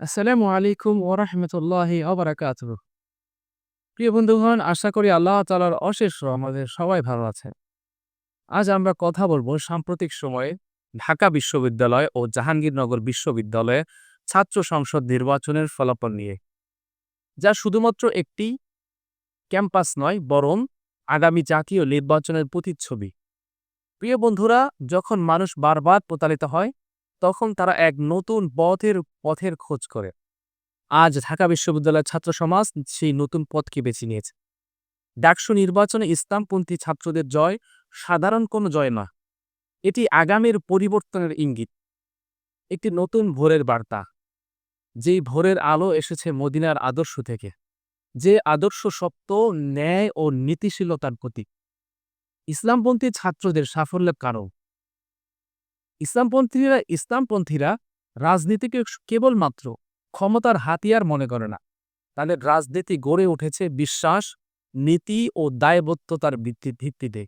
আসসালামু আলাইকুম ওরহমতুল্লাহি অবরাকাতুহ প্রিয় বন্ধুগণ, আশা করি আল্লাহ তালার অশেষ আমাদের সবাই ভালো আছে আজ আমরা কথা বলব সাম্প্রতিক সময়ে ঢাকা বিশ্ববিদ্যালয় ও জাহাঙ্গীরনগর বিশ্ববিদ্যালয়ে ছাত্র সংসদ নির্বাচনের ফলাফল নিয়ে। যা শুধুমাত্র একটি ক্যাম্পাস নয়, বরং আগামী জাতীয় নির্বাচনের প্রতিচ্ছবি। প্রিয় বন্ধুরা, যখন মানুষ বারবার প্রতারিত হয় তখন তারা এক নতুন পথের পথের খোঁজ করে। আজ ঢাকা বিশ্ববিদ্যালয়ের ছাত্র সমাজ সেই নতুন পথকে বেছে নিয়েছে। ডাকসু নির্বাচনে ইসলামপন্থী ছাত্রদের জয় সাধারণ কোনো জয় না এটি আগামীর পরিবর্তনের ইঙ্গিত। একটি নতুন ভোরের বার্তা। যেই ভোরের আলো এসেছে মদিনার আদর্শ থেকে। যে আদর্শ সত্য, ন্যায় ও নীতিশীলতার প্রতীক। ইসলামপন্থী ছাত্রদের সাফল্যের কারণ। ইসলামপন্থীরা ইসলামপন্থীরা রাজনীতিকে কেবলমাত্র ক্ষমতার হাতিয়ার মনে করে না। তাদের রাজনীতি গড়ে উঠেছে বিশ্বাস, নীতি ও দায়বদ্ধতার ভিত্তিতে।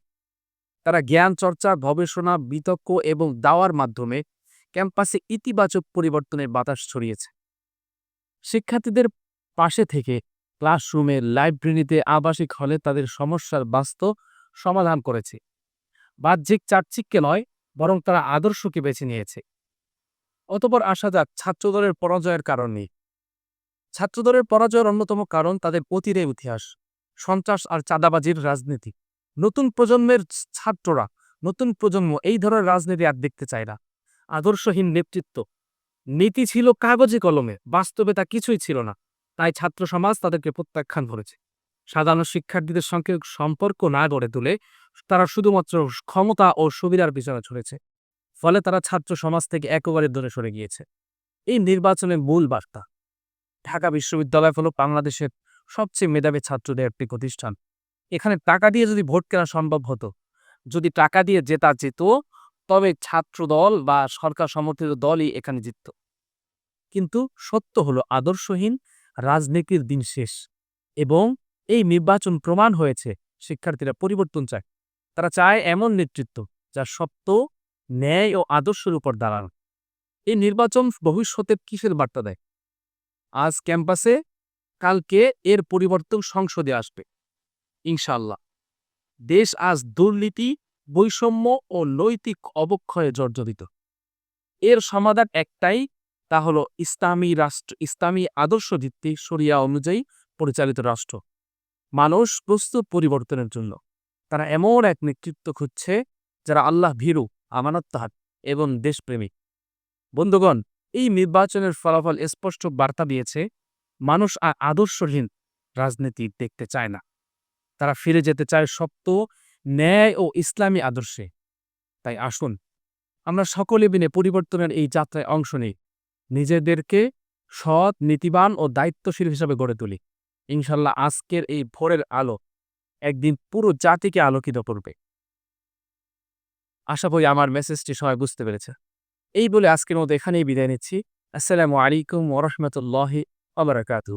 তারা জ্ঞান, চর্চা, গবেষণা, বিতর্ক এবং দাওয়ার মাধ্যমে ক্যাম্পাসে ইতিবাচক পরিবর্তনের বাতাস ছড়িয়েছে। শিক্ষার্থীদের পাশে থেকে ক্লাসরুমে, লাইব্রেরিতে আবাসিক হলে তাদের সমস্যার বাস্তব সমাধান করেছে। বাহ্যিক চাকচিক্যে নয় বরং তারা আদর্শকে বেছে নিয়েছে। অতপর আসা যাক ছাত্রদলের পরাজয়ের কারণ নেই ছাত্রদলের পরাজয়ের অন্যতম কারণ তাদের অতীরে ইতিহাস, সন্ত্রাস আর চাঁদাবাজির রাজনীতি। নতুন প্রজন্মের ছাত্ররা, নতুন প্রজন্ম এই ধরনের রাজনীতি আর দেখতে চায় না। আদর্শহীন নেতৃত্ব। নীতি ছিল কাগজে কলমে, বাস্তবে তা কিছুই ছিল না। তাই ছাত্র সমাজ তাদেরকে প্রত্যাখ্যান করেছে। সাধারণ শিক্ষার্থীদের সঙ্গে সম্পর্ক না গড়ে তুলে তারা শুধুমাত্র ক্ষমতা ও সুবিধার পিছনে ছড়েছে ফলে তারা ছাত্র সমাজ থেকে একেবারে দূরে সরে গিয়েছে। এই নির্বাচনের মূল বার্তা, ঢাকা বিশ্ববিদ্যালয় হল বাংলাদেশের সবচেয়ে মেধাবী ছাত্রদের একটি প্রতিষ্ঠান। এখানে টাকা দিয়ে যদি ভোট কেনা সম্ভব হতো, যদি টাকা দিয়ে জেতা যেত, তবে ছাত্র দল বা সরকার সমর্থিত দলই এখানে জিতত। কিন্তু সত্য হলো আদর্শহীন রাজনীতির দিন শেষ, এবং এই নির্বাচন প্রমাণ হয়েছে শিক্ষার্থীরা পরিবর্তন চায়। তারা চায় এমন নেতৃত্ব যা সত্য, ন্যায় ও আদর্শের উপর দাঁড়ানো। এই নির্বাচন ভবিষ্যতের কিসের বার্তা দেয়? আজ ক্যাম্পাসে, কালকে এর পরিবর্তন সংসদে আসবে। ইনশাল্লাহ দেশ আজ দুর্নীতি, বৈষম্য ও নৈতিক অবক্ষয়ে জর্জরিত। এর সমাধান একটাই, তা হল ইসলামী রাষ্ট্র, ইসলামী আদর্শ ভিত্তিক সরিয়া অনুযায়ী পরিচালিত রাষ্ট্র। মানুষ প্রস্তুত পরিবর্তনের জন্য। তারা এমন এক নেতৃত্ব খুঁজছে যারা আল্লাহ ভীরু আমানত্তাহাত এবং দেশপ্রেমিক। বন্ধুগণ, এই নির্বাচনের ফলাফল স্পষ্ট বার্তা দিয়েছে, মানুষ আর আদর্শহীন রাজনীতি দেখতে চায় না। তারা ফিরে যেতে চায় সত্য, ন্যায় ও ইসলামী আদর্শে। তাই আসুন, আমরা সকলে মিলে পরিবর্তনের এই যাত্রায় অংশ নিই। নিজেদেরকে সৎ, নীতিবান ও দায়িত্বশীল হিসাবে গড়ে তুলি। ইনশাল্লাহ আজকের এই ভোরের আলো একদিন পুরো জাতিকে আলোকিত করবে। আশা করি আমার মেসেজটি সবাই বুঝতে পেরেছে। এই বলে আজকের মতো এখানেই বিদায় নিচ্ছি। আসসালামু আলাইকুম ওরহমতুল্লাহি আবরাকাতু